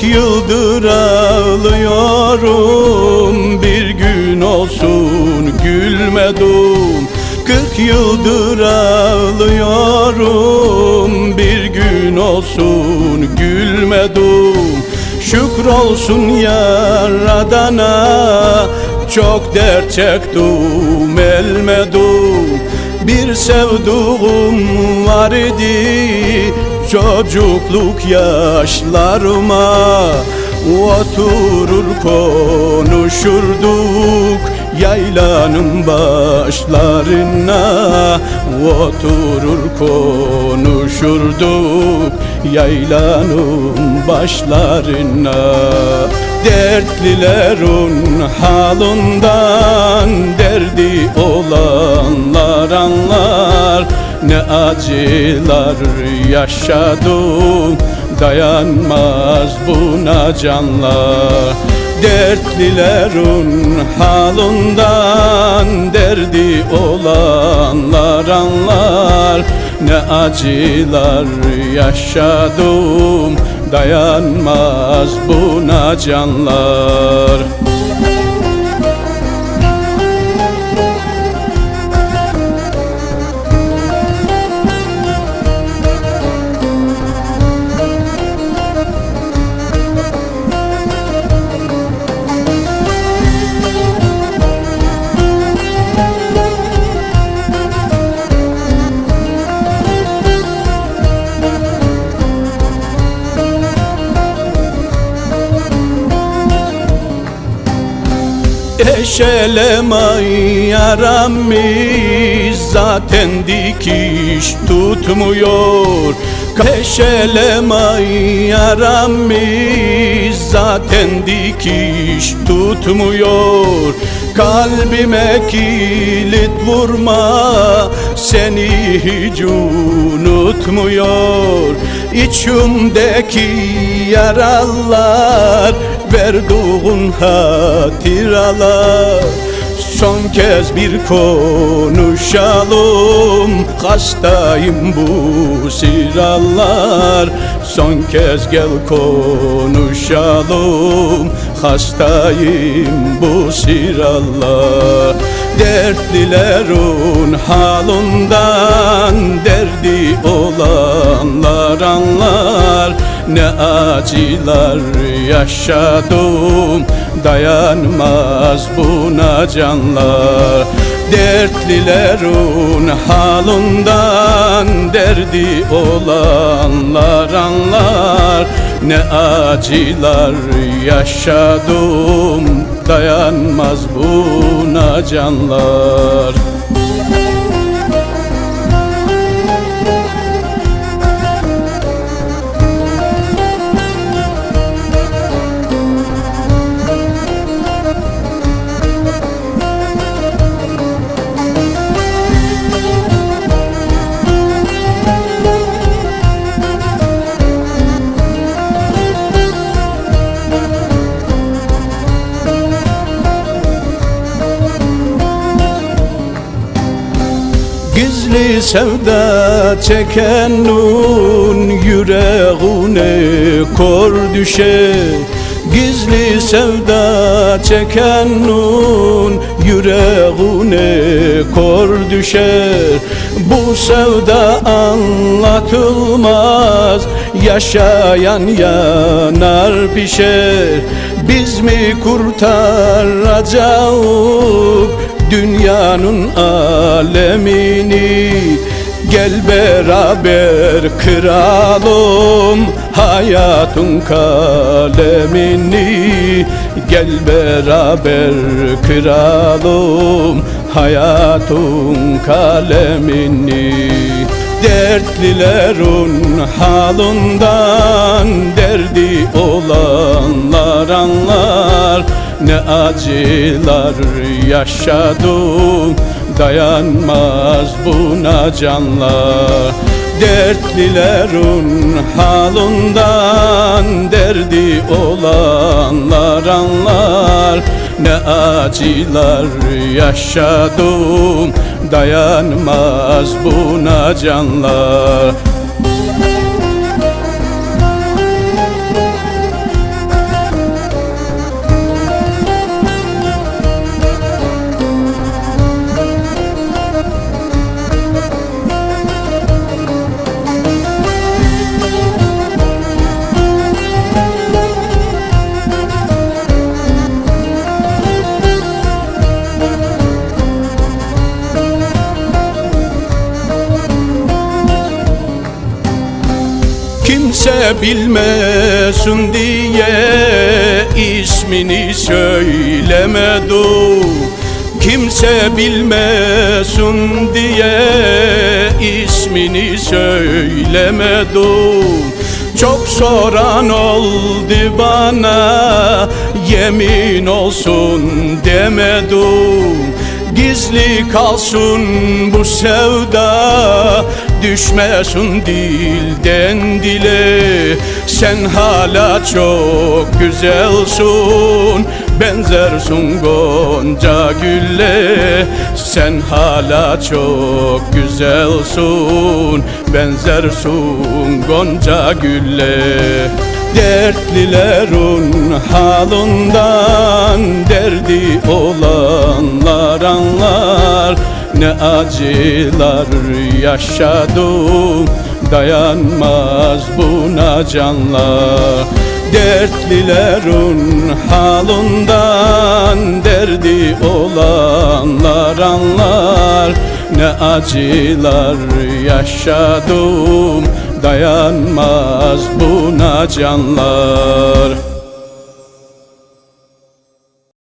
Kırk yıldır ağlıyorum. Bir gün olsun gülmedim Kırk yıldır ağlıyorum. Bir gün olsun gülmedim Şükür olsun yaradana. Çok dert çektim elmedim Bir sevduğum var idi Çocukluk yaşlarıma Oturur konuşurduk Yaylanın başlarına Oturur konuşurduk Yaylanın başlarına. Dertlilerin halından Derdi Ne acılar yaşadım Dayanmaz buna canlar. Dertlilerin halından Derdi olanlar anlar. Ne acılar yaşadım Dayanmaz buna canlar Eşeleme yaramız zaten dikiş tutmuyor Eşeleme yaramız zaten dikiş tutmuyor. Kalbime kilit vurma seni hiç unutmuyor. İçimdeki yaralar verduğun hatıralar Son kez bir konuşalım. Hastayım bu sıralar Son kez gel konuşalım. Hastayım bu sıralar Dertlilerin halından Derdi olanlar anlar Ne acılar yaşadım Dayanmaz buna canlar. Dertlilerin halından Derdi olanlar anlar. Ne acılar yaşadım Dayanmaz buna canlar Gizli sevda çekenin yüreğine kor düşer Gizli sevda çekenin yüreğine kor düşer Bu sevda anlatılmaz Yaşayan yanar pişer Biz mi kurtaracağız dünyanın alemini. Gel beraber kıralım hayatın kalemini. Gel beraber kıralım hayatın kalemini. Dertlilerin halından derdi olanlar anlar Ne acılar yaşadım dayanmaz buna canlar. Dertlilerin halından derdi olanlar anlar. Ne acılar yaşadım dayanmaz buna canlar Kimse bilmesin diye ismini söylemedim Kimse bilmesin diye ismini söylemedim Çok soran oldu bana yemin olsun demedim Gizli kalsın bu sevda. Düşmesin dilden dile Sen hala çok güzelsin. Benzersin gonca gülle Sen hala çok güzelsin. Benzersin gonca gülle Dertlilerin halından derdi olanlar anlar. Ne acılar yaşadım dayanmaz buna canlar. Dertlilerin halından derdi olanlar anlar. Ne acılar yaşadım dayanmaz buna canlar